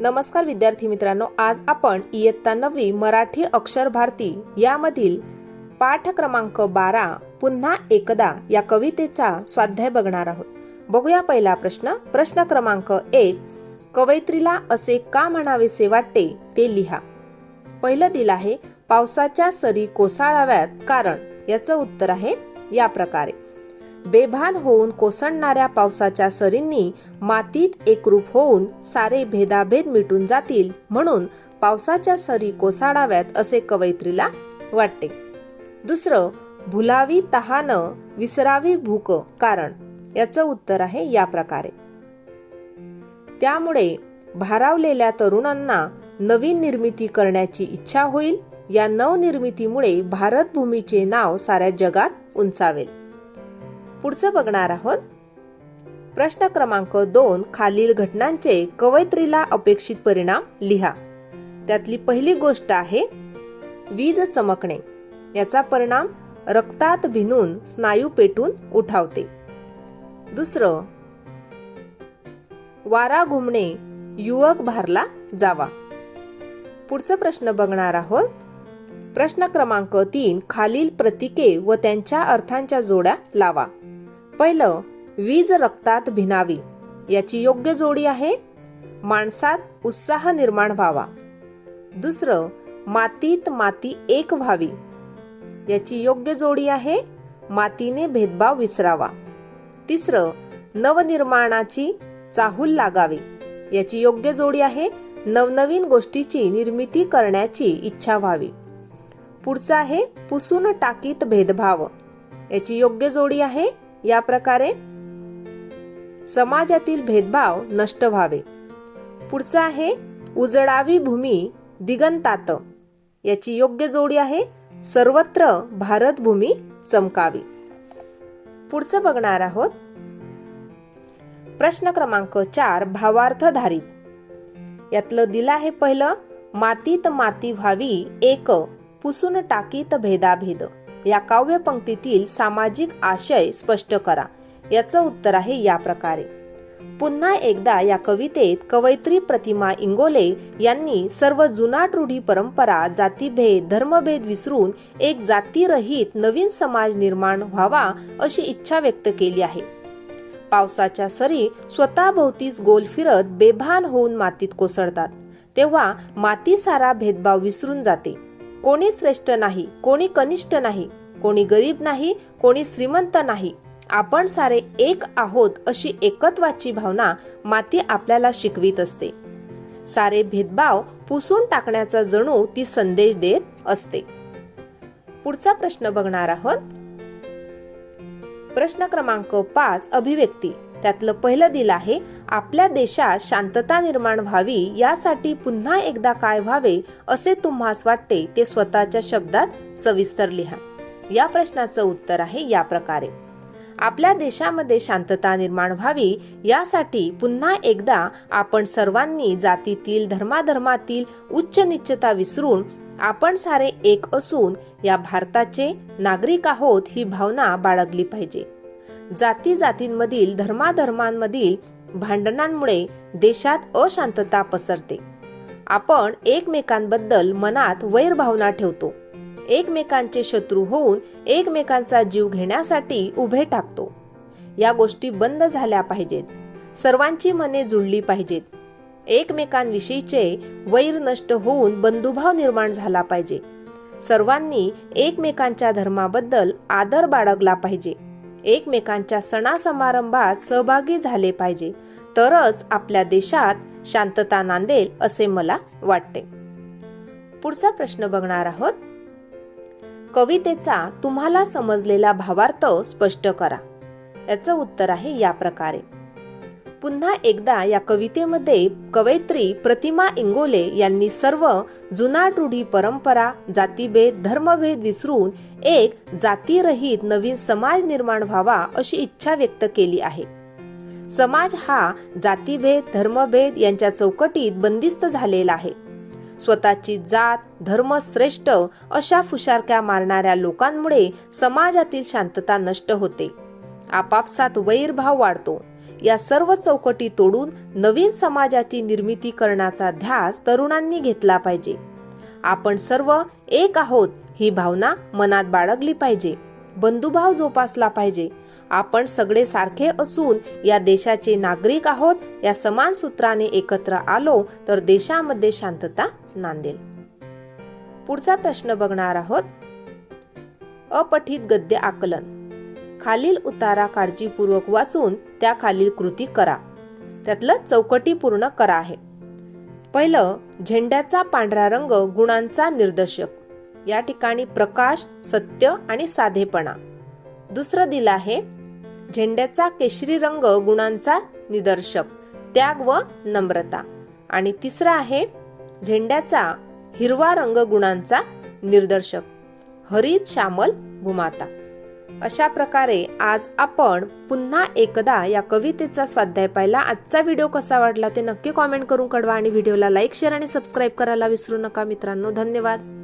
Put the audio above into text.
नमस्कार विद्यार्थी मित्रांनो आज आपण इयत्ता नववी मराठी अक्षर भारती यामधील पाठ क्रमांक बारा पुन्हा एकदा या कवितेचा स्वाध्याय बघणार आहोत. बघूया पहिला प्रश्न. प्रश्न क्रमांक एक कवयित्रीला असे का म्हणावेसे वाटते ते लिहा. पहिलं दिलं आहे पावसाच्या सरी कोसाळाव्यात कारण. याचं उत्तर आहे या प्रकारे. बेभान होऊन कोसळणाऱ्या पावसाच्या सरींनी मातीत एकरूप होऊन सारे भेदाभेद मिटून जातील म्हणून पावसाच्या सरी कोसाडाव्यात असे कवयित्रीला वाटते. दुसरं भुलावी तहान विसरावी भूक कारण. याचं उत्तर आहे या प्रकारे. त्यामुळे भारावलेल्या तरुणांना नवीन निर्मिती करण्याची इच्छा होईल. या नवनिर्मितीमुळे भारत भूमीचे नाव साऱ्या जगात उंचावेल. पुढचं बघणार आहोत. प्रश्न क्रमांक दोन खालील घटनांचे कवयित्रीला अपेक्षित परिणाम लिहा. त्यातली पहिली गोष्ट आहे वीज चमकणे. याचा परिणाम रक्तात भिनून स्नायू पेटून उठावते. दुसरं वारा घुमणे युवक भारला जावा. पुढचा प्रश्न बघणार आहोत. प्रश्न क्रमांक तीन खालील प्रतीके व त्यांच्या अर्थांच्या जोड्या लावा. पहिलं वीज रक्तात भिनावी याची योग्य जोडी आहे. माणसात उत्साह निर्माण व्हावा. दुसरं मातीत माती एक व्हावी याची योग्य जोडी आहे. मातीने भेदभाव विसरावा. तिसरं नवनिर्माणाची चाहूल लागावी याची योग्य जोडी आहे. नवनवीन गोष्टीची निर्मिती करण्याची इच्छा व्हावी. पुढचं आहे पुसून टाकीत भेदभाव याची योग्य जोडी आहे. या प्रकारे समाजातील भेदभाव नष्ट व्हावे. पुढचं आहे उजडावी भूमी दिगंतात. याची योग्य जोडी आहे सर्वत्र भारत भूमी चमकावी. पुढचं बघणार आहोत. प्रश्न क्रमांक चार भावार्थधारित. यातलं दिलं आहे पहिलं मातीत माती व्हावी एक पुसून टाकीत भेदाभेद. या काव्य पंक्तीतील सामाजिक आशय स्पष्ट करा. याचं उत्तर आहे या प्रकारे. पुन्हा एकदा या कवितेत कवयित्री प्रतिमा इंगोले यांनी सर्व जुनाट रूढी परंपरा जातीभेद धर्मभेद विसरून एक जातीरहित नवीन समाज निर्माण व्हावा अशी इच्छा व्यक्त केली आहे. पावसाच्या सरी स्वतःभोवतीच गोल फिरत बेभान होऊन मातीत कोसळतात. तेव्हा माती सारा भेदभाव विसरून जाते. कोणी श्रेष्ठ नाही कोणी कनिष्ठ नाही कोणी गरीब नाही कोणी श्रीमंत नाही. आपण सारे एक आहोत अशी एकत्वाची भावना माती आपल्याला शिकवीत असते. सारे भेदभाव पुसून टाकण्याचा जणू ती संदेश देत असते. पुढचा प्रश्न बघणार आहोत. प्रश्न क्रमांक पाच अभिव्यक्ती. त्यातलं पहिलं दिलं आहे आपल्या देशात शांतता निर्माण व्हावी यासाठी पुन्हा एकदा काय व्हावे असे तुम्हास वाटते ते स्वतःच्या शब्दात सविस्तर लिहा. या प्रश्नाचं उत्तर आहे या प्रकारे. आपल्या देशामध्ये शांतता निर्माण व्हावी यासाठी पुन्हा एकदा आपण सर्वांनी जातीतील धर्माधर्मातील उच्च निश्चता विसरून आपण सारे एक असून या भारताचे नागरिक आहोत ही भावना बाळगली पाहिजे. जाती जातींमधील धर्माधर्मांमधील भांडणांमुळे देशात अशांतता पसरते. आपण एकमेकांबद्दल मनात वैरभावना ठेवतो. एकमेकांचे शत्रू होऊन एकमेकांचा जीव घेण्यासाठी उभे टाकतो. या गोष्टी बंद झाल्या पाहिजेत. सर्वांची मने जुळली पाहिजेत. एकमेकांविषयीचे वैर नष्ट होऊन बंधुभाव निर्माण झाला पाहिजे. सर्वांनी एकमेकांच्या धर्माबद्दल आदर बाळगला पाहिजे. एकमेकांच्या सणासमारंभात सहभागी झाले पाहिजे. तरच आपल्या देशात शांतता नांदेल असे मला वाटते. पुढचा प्रश्न बघणार आहोत. कवितेचा तुम्हाला समजलेला भावार्थ स्पष्ट करा. याचं उत्तर आहे या प्रकारे. पुन्हा एकदा या कवितेमध्ये कवयित्री प्रतिमा इंगोले यांनी सर्व जुनाट रूढी परंपरा जातीभेद धर्मभेद विसरून एक जातीरहित नवीन समाज निर्माण व्हावा अशी इच्छा व्यक्त केली आहे. समाज हा जातीभेद धर्मभेद यांच्या चौकटीत बंदिस्त झालेला आहे. स्वतःची जात धर्म श्रेष्ठ अशा फुशारक्या मारणाऱ्या लोकांमुळे समाजातील शांतता नष्ट होते. आपापसात वैरभाव वाढतो. या सर्व चौकटी तोडून नवीन समाजाची निर्मिती करण्याचा ध्यास तरुणांनी घेतला पाहिजे. आपण सर्व एक आहोत ही भावना मनात बाळगली पाहिजे. बंधुभाव जोपासला पाहिजे. आपण सगळे सारखे असून या देशाचे नागरिक आहोत या समान सूत्राने एकत्र आलो तर देशामध्ये शांतता नांदेल. पुढचा प्रश्न बघणार आहोत. अपठित गद्य आकलन. खालील उतारा काळजीपूर्वक वाचून त्या खालील कृती करा. त्यातलं चौकटी पूर्ण करा आहे. पहिलं झेंड्याचा पांढरा रंग गुणांचा निर्देशक. या ठिकाणी प्रकाश सत्य आणि साधेपणा. दुसरं दिलं आहे झेंड्याचा केशरी रंग गुणांचा निदर्शक त्याग व नम्रता. आणि तिसरा आहे झेंड्याचा हिरवा रंग गुणांचा निर्देशक. हरित श्यामल भूमाता. अशा प्रकारे आज आपण पुन्हा एकदा या कवितेचा स्वाध्याय पाहिला. आजचा व्हिडिओ कसा वाटला ते नक्की कॉमेंट करून कळवा आणि व्हिडिओला लाईक शेअर आणि सबस्क्राईब करायला विसरू नका मित्रांनो. धन्यवाद.